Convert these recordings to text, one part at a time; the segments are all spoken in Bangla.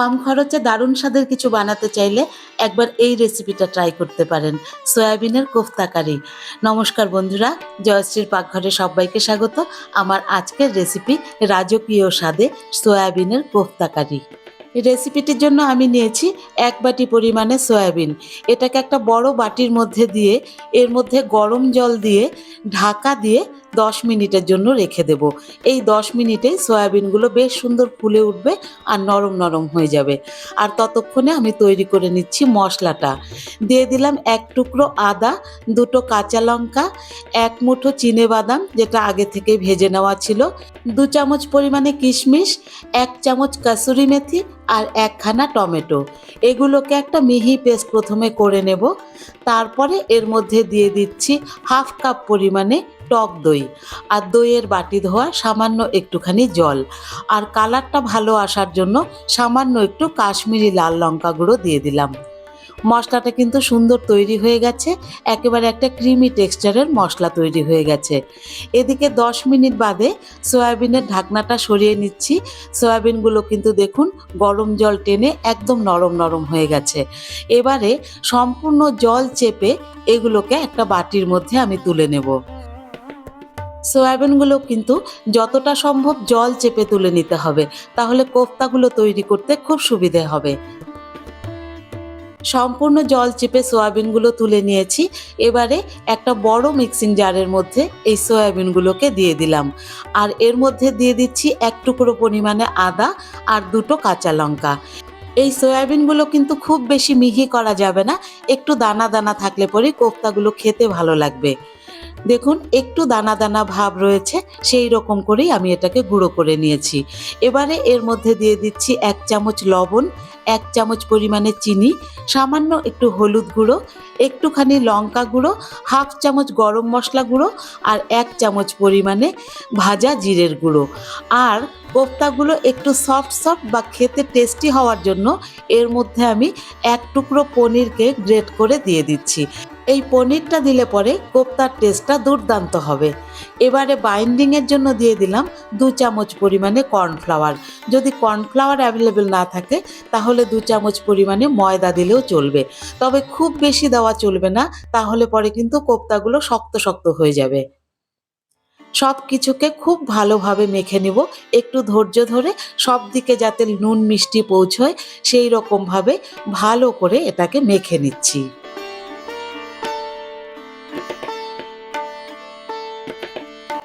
কম খরচে দারুণ স্বাদের কিছু বানাতে চাইলে একবার এই রেসিপিটা ট্রাই করতে পারেন। সয়াবিনের কোফতা কারি নমস্কার বন্ধুরা, জয়শ্রীর পাকঘরে সবাইকে স্বাগত। আমার আজকের রেসিপি রাজকীয় স্বাদে সয়াবিনের কোফতা কারি রেসিপিটির জন্য আমি নিয়েছি এক বাটি পরিমাণে সয়াবিন। এটাকে একটা বড় বাটির মধ্যে দিয়ে, এর মধ্যে গরম জল দিয়ে, ঢাকা দিয়ে দশ মিনিটের জন্য রেখে দেব। এই দশ মিনিটেই সয়াবিনগুলো বেশ সুন্দর ফুলে উঠবে আর নরম নরম হয়ে যাবে। আর ততক্ষণে আমি তৈরি করে নিচ্ছি মশলাটা। দিয়ে দিলাম এক টুকরো আদা, দুটো কাঁচা লঙ্কা, এক মুঠো চিনে বাদাম, যেটা আগে থেকে ভেজে নেওয়া ছিল, দু চামচ পরিমাণে কিশমিশ, এক চামচ কাসুরি মেথি আর একখানা টমেটো। এগুলোকে একটা মিহি পেস্ট প্রথমে করে নেব। তারপরে এর মধ্যে দিয়ে দিচ্ছি হাফ কাপ পরিমাণে টক দই আর দইয়ের বাটি ধোয়া সামান্য একটুখানি জল। আর কালারটা ভালো আসার জন্য সামান্য একটু কাশ্মীরি লাল লঙ্কা গুঁড়ো দিয়ে দিলাম। মশলাটা কিন্তু সুন্দর তৈরি হয়ে গেছে, একেবারে একটা ক্রিমি টেক্সচারের মশলা তৈরি হয়ে গেছে। এদিকে দশ মিনিট বাদে সয়াবিনের ঢাকনাটা সরিয়ে নিচ্ছি। সয়াবিনগুলো কিন্তু দেখুন গরম জল টেনে একদম নরম নরম হয়ে গেছে। এবারে সম্পূর্ণ জল চেপে এগুলোকে একটা বাটির মধ্যে আমি তুলে নেব। সয়াবিনগুলো কিন্তু যতটা সম্ভব জল চেপে তুলে নিতে হবে, তাহলে কোফতাগুলো তৈরি করতে খুব সুবিধে হবে। সম্পূর্ণ জল চেপে সয়াবিনগুলো তুলে নিয়েছি, এবারে একটা বড় মিক্সিং জারের মধ্যে এই সয়াবিনগুলোকে দিয়ে দিলাম। আর এর মধ্যে দিয়ে দিচ্ছি এক টুকরো পরিমাণে আদা আর দুটো কাঁচা লঙ্কা। এই সয়াবিনগুলো কিন্তু খুব বেশি মিহি করা যাবে না, একটু দানা দানা থাকলে পরে কোফতাগুলো খেতে ভালো লাগবে। দেখুন, একটু দানা দানা ভাব রয়েছে, সেই রকম করেই আমি এটাকে গুঁড়ো করে নিয়েছি। এবারে এর মধ্যে দিয়ে দিচ্ছি এক চামচ লবণ, এক চামচ পরিমাণে চিনি, সামান্য একটু হলুদ গুঁড়ো, একটুখানি লঙ্কা গুঁড়ো, হাফ চামচ গরম মশলা গুঁড়ো আর এক চামচ পরিমাণে ভাজা জিরের গুঁড়ো। আর কোফতাগুলো একটু সফট সফট বা খেতে টেস্টি হওয়ার জন্য এর মধ্যে আমি এক টুকরো পনিরকে গ্রেট করে দিয়ে দিচ্ছি। এই পনিরটা দিলে পরে কোপ্তার টেস্টটা দুর্দান্ত হবে। এবারে বাইন্ডিংয়ের জন্য দিয়ে দিলাম দু চামচ পরিমাণে কর্নফ্লাওয়ার যদি কর্নফ্লাওয়ার অ্যাভেলেবেল না থাকে, তাহলে দু চামচ পরিমাণে ময়দা দিলেও চলবে। তবে খুব বেশি দেওয়া চলবে না, তাহলে পরে কিন্তু কোপ্তাগুলো শক্ত শক্ত হয়ে যাবে। সব কিছুকে খুব ভালোভাবে মেখে নেব। একটু ধৈর্য ধরে সব দিকে যাতে নুন মিষ্টি পৌঁছয় সেই রকমভাবে ভালো করে এটাকে মেখে নিচ্ছি।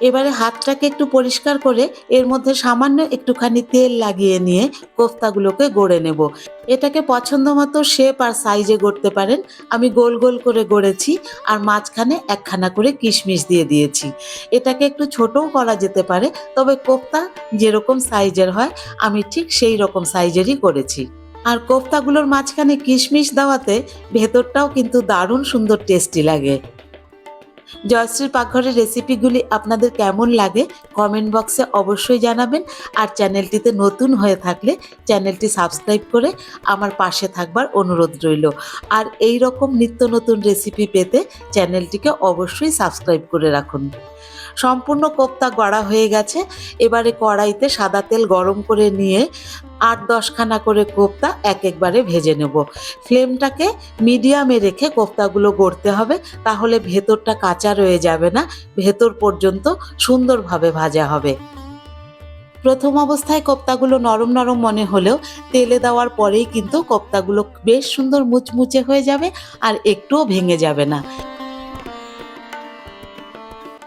এবারে হাতটাকে একটু পরিষ্কার করে এর মধ্যে সামান্য একটুখানি তেল লাগিয়ে নিয়ে কোফতাগুলোকে গড়ে নেব। এটাকে পছন্দ মতো শেপ আর সাইজে গড়তে পারেন। আমি গোল গোল করে গড়েছি আর মাঝখানে একখানা করে কিশমিশ দিয়ে দিয়েছি। এটাকে একটু ছোটও করা যেতে পারে, তবে কোফতা যেরকম সাইজের হয়, আমি ঠিক সেই রকম সাইজেরই করেছি। আর কোফতাগুলোর মাঝখানে কিশমিশ দেওয়াতে ভেতরটাও কিন্তু দারুণ সুন্দর টেস্টি লাগে। জয়শ্রীর পাকঘরের রেসিপিগুলি আপনাদের কেমন লাগে কমেন্ট বক্সে অবশ্যই জানাবেন। আর চ্যানেলটিতে নতুন হয়ে থাকলে চ্যানেলটি সাবস্ক্রাইব করে আমার পাশে থাকবার অনুরোধ রইল। আর এই রকম নিত্য নতুন রেসিপি পেতে চ্যানেলটিকে অবশ্যই সাবস্ক্রাইব করে রাখুন। সম্পূর্ণ কোপ্তা গড়া হয়ে গেছে। এবারে কড়াইতে সাদা তেল গরম করে নিয়ে আট দশখানা করে কোপ্তা এক একবারে ভেজে নেব। ফ্লেমটাকে মিডিয়ামে রেখে কোপ্তাগুলো গড়তে হবে, তাহলে ভেতরটা কাঁচা রয়ে যাবে না, ভেতর পর্যন্ত সুন্দরভাবে ভাজা হবে। প্রথম অবস্থায় কোপ্তাগুলো নরম নরম মনে হলেও তেলে দেওয়ার পরেই কিন্তু কোপ্তাগুলো বেশ সুন্দর মুচমুচে হয়ে যাবে আর একটুও ভেঙে যাবে না।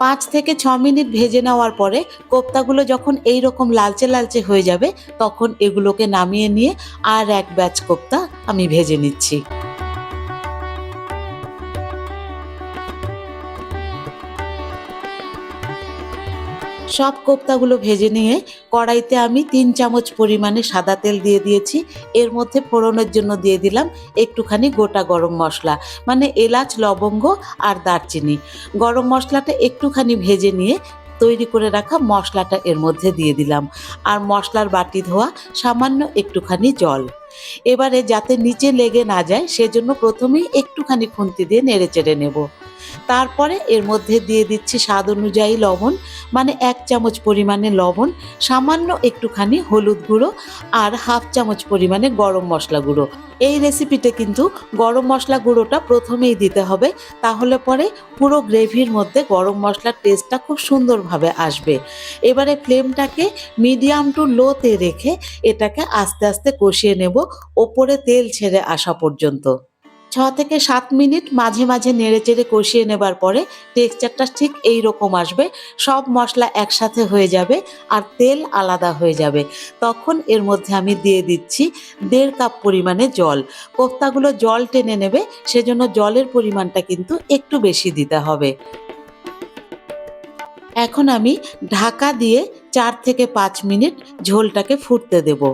পাঁচ থেকে ছ মিনিট ভেজে নেওয়ার পরে কোপ্তাগুলো যখন এই রকম লালচে লালচে হয়ে যাবে, তখন এগুলোকে নামিয়ে নিয়ে আর এক ব্যাচ কোপ্তা আমি ভেজে নিচ্ছি। সব কোপ্তাগুলো ভেজে নিয়ে কড়াইতে আমি তিন চামচ পরিমাণে সাদা তেল দিয়ে দিয়েছি। এর মধ্যে ফোড়নের জন্য দিয়ে দিলাম একটুখানি গোটা গরম মশলা মানে এলাচ, লবঙ্গ আর দারচিনি। গরম মশলাটা একটুখানি ভেজে নিয়ে তৈরি করে রাখা মশলাটা এর মধ্যে দিয়ে দিলাম। আর মশলার বাটি ধোয়া সামান্য একটুখানি জল। এবারে যাতে নিচে লেগে না যায়, সেজন্য প্রথমেই একটুখানি খুন্তি দিয়ে নেড়ে চেড়ে নেব। তারপরে এর মধ্যে দিয়ে দিচ্ছি স্বাদ অনুযায়ী লবণ মানে এক চামচ পরিমাণে লবণ, সামান্য একটুখানি হলুদ গুঁড়ো আর হাফ চামচ পরিমাণে গরম মশলা গুঁড়ো। এই রেসিপিতে কিন্তু গরম মশলা গুঁড়োটা প্রথমেই দিতে হবে, তাহলে পরে পুরো গ্রেভির মধ্যে গরম মশলার টেস্টটা খুব সুন্দরভাবে আসবে। এবারে ফ্লেমটাকে মিডিয়াম টু লোতে রেখে এটাকে আস্তে আস্তে কষিয়ে নেব, ওপরে তেল ছেড়ে আসা পর্যন্ত। ছ থেকে সাত মিনিট মাঝে মাঝে নেড়ে চেড়ে কষিয়ে নেবার পরে টেক্সচারটা ঠিক এই রকম আসবে। সব মশলা একসাথে হয়ে যাবে আর তেল আলাদা হয়ে যাবে। তখন এর মধ্যে আমি দিয়ে দিচ্ছি দেড় কাপ পরিমাণে জল। কোফতাগুলো জল টেনে নেবে, সেজন্য জলের পরিমাণটা কিন্তু একটু বেশি দিতে হবে। এখন আমি ঢাকা দিয়ে চার থেকে পাঁচ মিনিট ঝোলটাকে ফুটতে দেবো।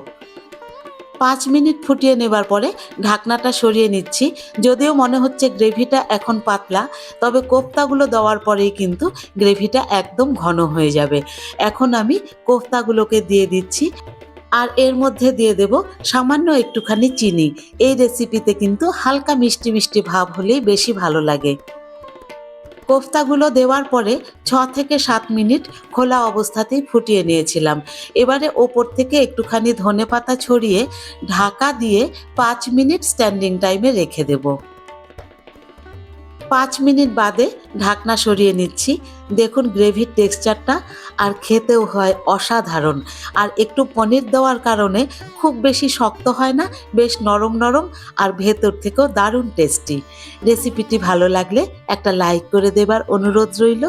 পাঁচ মিনিট ফুটিয়ে নেবার পরে ঢাকনাটা সরিয়ে নিচ্ছি। যদিও মনে হচ্ছে গ্রেভিটা এখন পাতলা, তবে কোফতাগুলো দেওয়ার পরেই কিন্তু গ্রেভিটা একদম ঘন হয়ে যাবে। এখন আমি কোফতাগুলোকে দিয়ে দিচ্ছি আর এর মধ্যে দিয়ে দেব সামান্য একটুখানি চিনি। এই রেসিপিতে কিন্তু হালকা মিষ্টি মিষ্টি ভাব হলেই বেশি ভালো লাগে। কোফতাগুলো দেওয়ার পরে ছ থেকে সাত মিনিট খোলা অবস্থাতেই ফুটিয়ে নিয়েছিলাম। এবারে ওপর থেকে একটুখানি ধনে পাতা ছড়িয়ে ঢাকা দিয়ে পাঁচ মিনিট স্ট্যান্ডিং টাইমে রেখে দেব। পাঁচ মিনিট বাদে ঢাকনা সরিয়ে নিচ্ছি। দেখুন গ্রেভির টেক্সচারটা আর খেতেও হয় অসাধারণ। আর একটু পনির দেওয়ার কারণে খুব বেশি শক্ত হয় না, বেশ নরম নরম আর ভেতর থেকেও দারুণ টেস্টি রেসিপিটি ভালো লাগলে একটা লাইক করে দেবার অনুরোধ রইল।